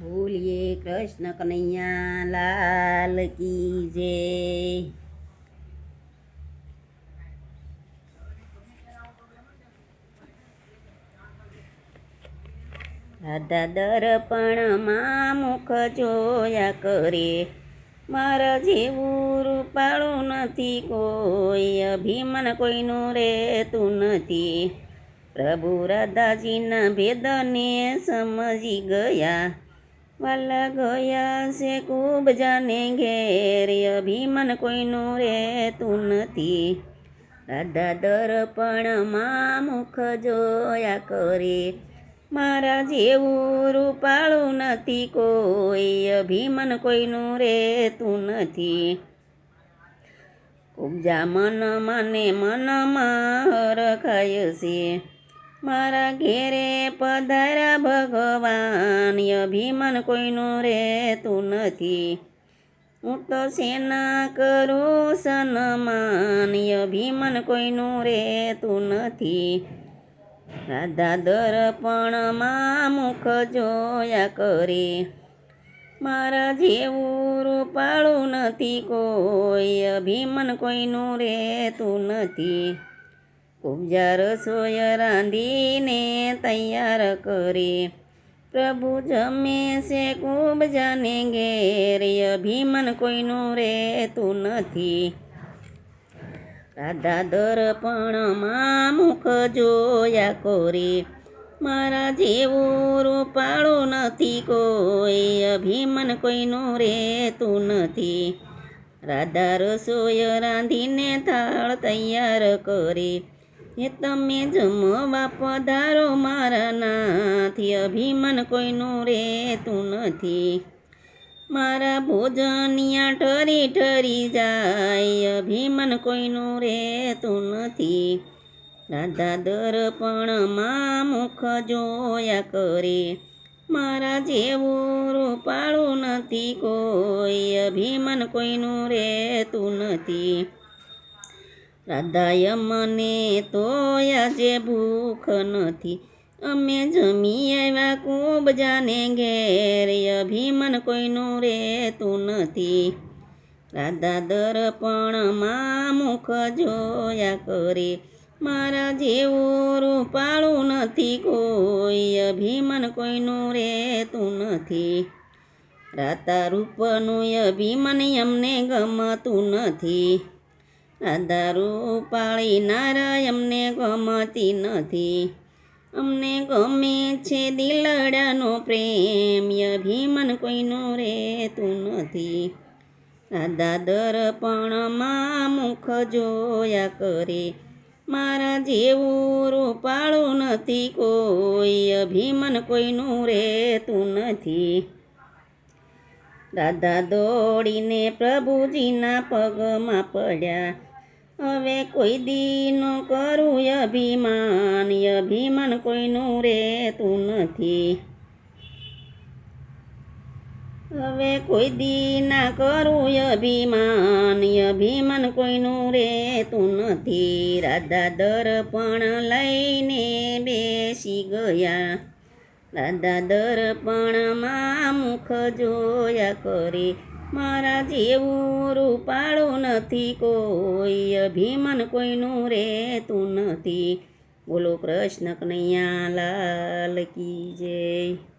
બોલીએ કૃષ્ણ કનૈયા લાલ કી જય. રાધા દર્પણમાં મુખ જોયા કરે. મારા જેવું રૂપાળું નથી, કોઈ અભિમાન કોઈનું રહેતું નથી. પ્રભુ રાધાજીના ભેદને સમજી ગયા. વાલા ગયા છે ખૂબ જાને ઘેર, અભિમાન કોઈનું રહેતું નથી. રાધા દર્પણમાં મુખ જોયા કરે. મારા જેવું રૂપાળું નથી કોઈ, અભિમાન કોઈનું રહેતું નથી. ઉપજા મન મને મનમાં હરખાય છે. મારા ઘેરે પધારા ભગવાન અભિમાન કોઈનું રહેતું નથી. હું તો સેના કરું સન્માન અભિમાન કોઈનું રહેતું નથી. રાધા દર્પણમાં મુખ જોયા કરે. મારા જેવું રૂપાળું નથી કોઈ અભિમાન કોઈનું રહેતું નથી. ઉપજા રસોય રાંધીને તૈયાર કરી. પ્રભુ જમે છે ખૂબ જાને ઘેર અભિમાન કોઈનું રહેતું નથી. રાધા દર્પણમાં મુખ જોયા કોરી. મારા જેવું રૂપાળું નથી કોઈ અભિમાન કોઈનું રહેતું નથી. રાધા રસોય રાંધીને થાળ તૈયાર કરે. એ તમે જમવા પધારો, મારા નાથી. અભિમાન કોઈનું રહેતું નથી. મારા ભોજનિયા ઠરી ઠરી જાય. અભિમાન કોઈનું રહેતું નથી. રાધા દર્પણમાં મુખ જોયા કરે. મારા જેવું રૂપાળું નથી કોઈ. અભિમાન કોઈનું રહેતું નથી. રાધાય મને તો આજે ભૂખ નથી. અમે જમી આવ્યા ખૂબ જાને ઘેર અભિમાન કોઈનું રહેતું નથી. રાધા દર્પણમાં મુખ જોયા કરે. મારા જેવું રૂપાળું નથી કોઈ, અભિમાન કોઈનું રહેતું નથી. રાતા રૂપનું અભિમાન અમને ગમતું નથી. રાધા રૂપાળી નારાય અમને ગમતી નથી. અમને ગમે છે દિલડાનો પ્રેમ અભિમાન કોઈનું રહેતું નથી. રાધા દર્પણમાં મુખ જોયા કરે. મારા જેવું રૂપાળું નથી કોઈ અભિમાન કોઈનું રહેતું નથી. રાધા દોડીને પ્રભુજીના પગમાં પડ્યા. હવે કોઈ દીનો કરું અભિમાન અભિમાન કોઈનું રહેતું નથી. હવે કોઈ દી ના કરું અભિમાન અભિમાન કોઈનું રહેતું નથી. રાધા દર્પણ લઈને બેસી ગયા. રાધા દર્પણમાં મુખ જોયા કરે. મારા જેવું રૂપાળું નથી, કોઈ અભિમાન કોઈનું રહેતું નથી. બોલો કૃષ્ણ કનૈયા લાલ કી જય.